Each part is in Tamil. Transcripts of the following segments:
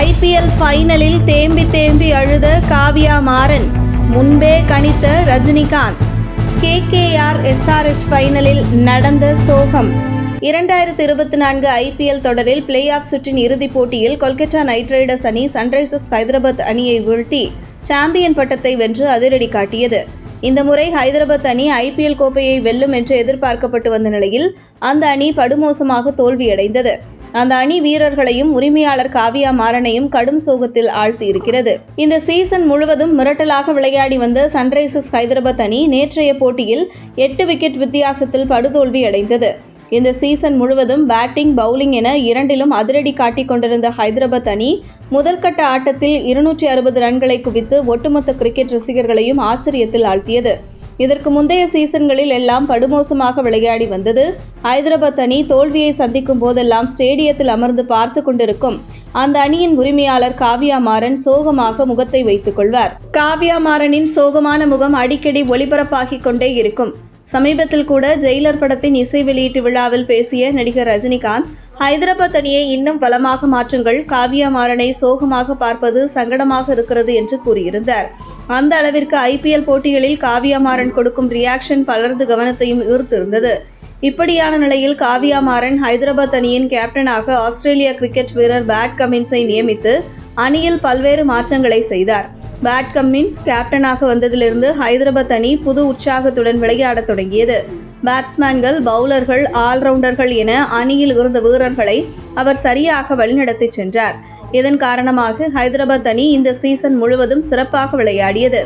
ஐபிஎல் ஃபைனலில் தேம்பி தேம்பி அழுத காவியா மாறன். முன்பே கணித்த ரஜினிகாந்த். கேகேஆர் எஸ்ஆர்எச் ஃபைனலில் நடந்த சோகம். இரண்டாயிரத்தி இருபத்தி நான்கு ஐபிஎல் தொடரில் பிளே ஆஃப் சுற்றின் இறுதிப் போட்டியில் கொல்கத்தா நைட் ரைடர்ஸ் அணி சன்ரைசர்ஸ் ஹைதராபாத் அணியை வீழ்த்தி சாம்பியன் பட்டத்தை வென்று அதிரடி காட்டியது. இந்த முறை ஹைதராபாத் அணி ஐபிஎல் கோப்பையை வெல்லும் என்று எதிர்பார்க்கப்பட்டு வந்த நிலையில் அந்த அணி படுமோசமாக தோல்வியடைந்தது. அந்த அணி வீரர்களையும் உரிமையாளர் காவியா மாறனையும் கடும் சோகத்தில் ஆழ்த்தி இருக்கிறது இந்த சீசன் முழுவதும் மிரட்டலாக விளையாடி வந்த சன்ரைசர்ஸ் ஹைதராபாத் அணி நேற்றைய போட்டியில் எட்டு விக்கெட் வித்தியாசத்தில் படுதோல்வி அடைந்தது. இந்த சீசன் முழுவதும் பேட்டிங் பவுலிங் என இரண்டிலும் அதிரடி காட்டிக் கொண்டிருந்த ஹைதராபாத் அணி முதற்கட்ட ஆட்டத்தில் இருநூற்றி அறுபது ரன்களை குவித்து ஒட்டுமொத்த கிரிக்கெட் ரசிகர்களையும் ஆச்சரியத்தில் ஆழ்த்தியது. இதற்கு முந்தைய சீசன்களில் எல்லாம் படுமோசமாக விளையாடி வந்தது. ஹைதராபாத் அணி தோல்வியை சந்திக்கும் போதெல்லாம் ஸ்டேடியத்தில் அமர்ந்து பார்த்து கொண்டிருக்கும் அந்த அணியின் உரிமையாளர் காவ்யா மாறன் சோகமாக முகத்தை வைத்துக் கொள்வார். காவ்யா மாறனின் சோகமான முகம் அடிக்கடி ஒளிபரப்பாகிக் கொண்டே இருக்கும். சமீபத்தில் கூட ஜெயிலர் படத்தின் இசை வெளியீட்டு விழாவில் பேசிய நடிகர் ரஜினிகாந்த் ஹைதராபாத் அணியை இன்னும் பலமாக மாற்றுங்கள். காவியா மாறனை சோகமாக பார்ப்பது சங்கடமாக இருக்கிறது என்று கூறியிருந்தார். அந்த அளவிற்கு ஐபிஎல் போட்டிகளில் காவியா மாறன் கொடுக்கும் ரியாக்ஷன் பலரது கவனத்தையும் ஈர்த்திருந்தது. இப்படியான நிலையில் காவியா மாறன் ஹைதராபாத் அணியின் கேப்டனாக ஆஸ்திரேலிய கிரிக்கெட் வீரர் பேட் கமின்ஸை நியமித்து அணியில் பல்வேறு மாற்றங்களை செய்தார். பேட் கம்மின்ஸ் கேப்டனாக வந்ததிலிருந்து ஹைதராபாத் அணி புது உற்சாகத்துடன் விளையாடத் தொடங்கியது. பேட்ஸ்மேன்கள் பவுலர்கள் ஆல்ரவுண்டர்கள் என அணியில் இருந்த வீரர்களை அவர் சரியாக வழிநடத்தி சென்றார். இதன் காரணமாக ஹைதராபாத் அணி இந்த சீசன் முழுவதும் சிறப்பாக விளையாடியது.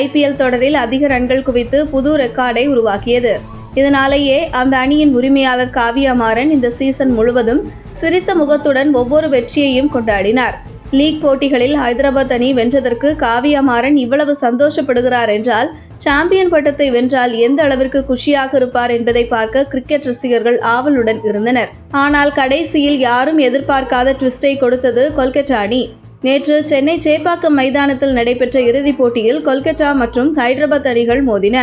ஐபிஎல் தொடரில் அதிக ரன்கள் குவித்து புது ரெக்கார்டை உருவாக்கியது. இதனாலேயே அந்த அணியின் உரிமையாளர் காவியா மாறன் இந்த சீசன் முழுவதும் சிரித்த முகத்துடன் ஒவ்வொரு வெற்றியையும் கொண்டாடினார். லீக் போட்டிகளில் ஹைதராபாத் அணி வென்றதற்கு காவியா மாறன் இவ்வளவு சந்தோஷப்படுகிறார் என்றால் சாம்பியன் பட்டத்தை வென்றால் எந்த அளவிற்கு குஷியாக இருப்பார் என்பதை பார்க்க கிரிக்கெட் ரசிகர்கள் ஆவலுடன் இருந்தனர். ஆனால் கடைசியில் யாரும் எதிர்பார்க்காத ட்விஸ்டை கொடுத்தது கொல்கத்தா அணி. நேற்று சென்னை சேப்பாக்கம் மைதானத்தில் நடைபெற்ற இறுதிப் போட்டியில் கொல்கத்தா மற்றும் ஹைதராபாத் அணிகள் மோதின.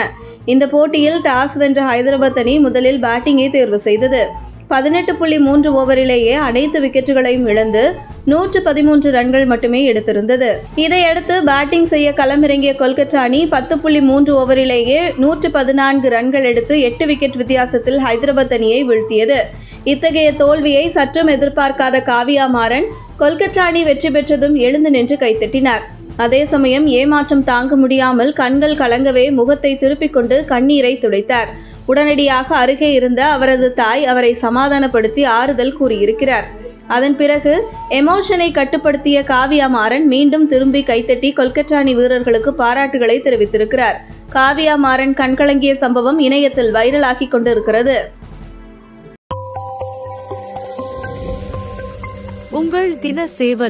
இந்த போட்டியில் டாஸ் வென்ற ஹைதராபாத் அணி முதலில் பேட்டிங்கை தேர்வு செய்தது. பதினெட்டு புள்ளி மூன்று ஓவரிலேயே அனைத்து விக்கெட்டுகளையும் இழந்து நூற்று பதிமூன்று ரன்கள் மட்டுமே எடுத்திருந்தது. இதையடுத்து பேட்டிங் செய்ய களமிறங்கிய கொல்கத்தா அணி பத்து புள்ளி மூன்று ஓவரிலேயே நூற்று பதினான்கு ரன்கள் எடுத்து எட்டு விக்கெட் வித்தியாசத்தில் ஹைதராபாத் அணியை வீழ்த்தியது. இத்தகைய தோல்வியை சற்றும் எதிர்பார்க்காத காவியா மாறன் கொல்கத்தா அணி வெற்றி பெற்றதும் எழுந்து நின்று கைத்தட்டினார். அதே சமயம் ஏமாற்றம் தாங்க முடியாமல் கண்கள் கலங்கவே முகத்தை திருப்பிக் கொண்டு கண்ணீரை துடைத்தார். உடனடியாக அருகே இருந்த அவரது தாய் அவரை சமாதானப்படுத்தி ஆறுதல் கூறியிருக்கிறார். அதன் பிறகு எமோஷனை கட்டுப்படுத்திய காவியா மாறன் மீண்டும் திரும்பி கைத்தட்டி கொல்கத்தா அணி வீரர்களுக்கு பாராட்டுகளை தெரிவித்திருக்கிறார். காவியா மாறன் கண்கலங்கிய சம்பவம் இணையத்தில் வைரலாகி கொண்டிருக்கிறது. உங்கள் தின சேவல்